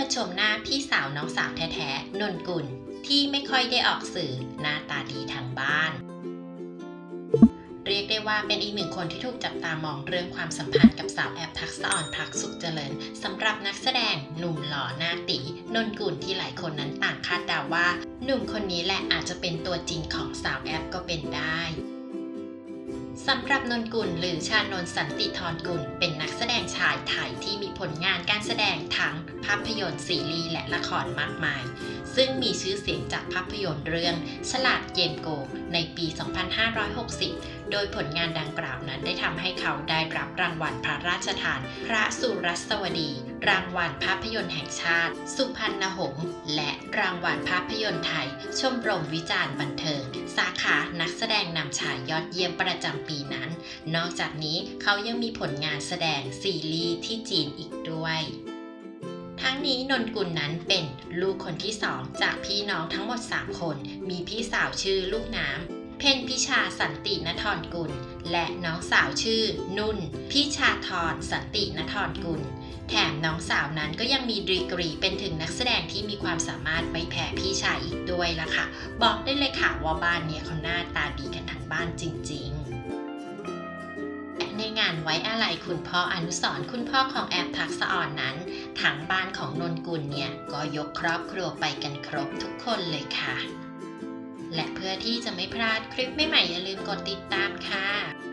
ิดชมหน้าพี่สาวน้องสาวแท้ๆนนกุลที่ไม่ค่อยได้ออกสื่อหน้าตาดีทางบ้าน เรียกได้ว่าเป็นอีกหนึ่งคนที่ถูกจับตามองเรื่องความสัมพันธ์กับสาวแอบทักษะอ่อนพักสุขเจริญสำหรับนักแสดงหนุ่มหล่อหน้าตีนนกุลที่หลายคนนั้นต่างคาดเดาว่า หนุ่มคนนี้แหละอาจจะเป็นตัวจริงของสาวแอปก็เป็นได้สำหรับนนกุลหรือชานนสันติธรกุลเป็นนักแสดงชายไทยที่ ผลงานการแสดงทั้งภาพยนตร์ซีรีส์และละครมากมาย ซึ่งมีชื่อเสียงจากภาพยนตร์เรื่องฉลาดเกมโกงในปี 2560 โดยผลงานดังกล่าวนั้นได้ทำให้เขาได้รับรางวัลพระราชทาน พระสุรัสวดี รางวัลภาพยนตร์แห่งชาติ สุพรรณหงษ์และรางวัลภาพยนตร์ไทย ชมรมวิจารณ์บันเทิง สาขานักแสดงนำชายยอดเยี่ยมประจำปีนั้น นอกจากนี้เขายังมีผลงานแสดงซีรีส์ที่จีนอีกด้วยทั้งนี้นนกุลนั้นเป็นลูกคนที่สองจากพี่น้องทั้งหมด 3 คน มีพี่สาวชื่อลูกน้ำ เพนพิชาสันตินทรกุล และน้องสาวชื่อ นุ่น พิชาธรสันตินทรกุล แถมน้องสาวนั้นก็ยังมีดีกรีเป็นถึงนักแสดงที่มีความสามารถไม่แพ้พี่ชา ด้วยล่ะค่ะ บอกได้เลยค่ะว่าบ้านเนี้ยเขาหน้าตาดีกันทั้งบ้านจริงๆและในงานไว้อาลัยคุณพ่ออนุสรคุณพ่อของแอบทักษะอ่อนนั้นทางบ้านของนนกุลเนี่ย ก็ยกครอบครัวไปกันครบทุกคนเลยค่ะ และเพื่อที่จะไม่พลาดคลิปใหม่ๆอย่าลืมกดติดตามค่ะ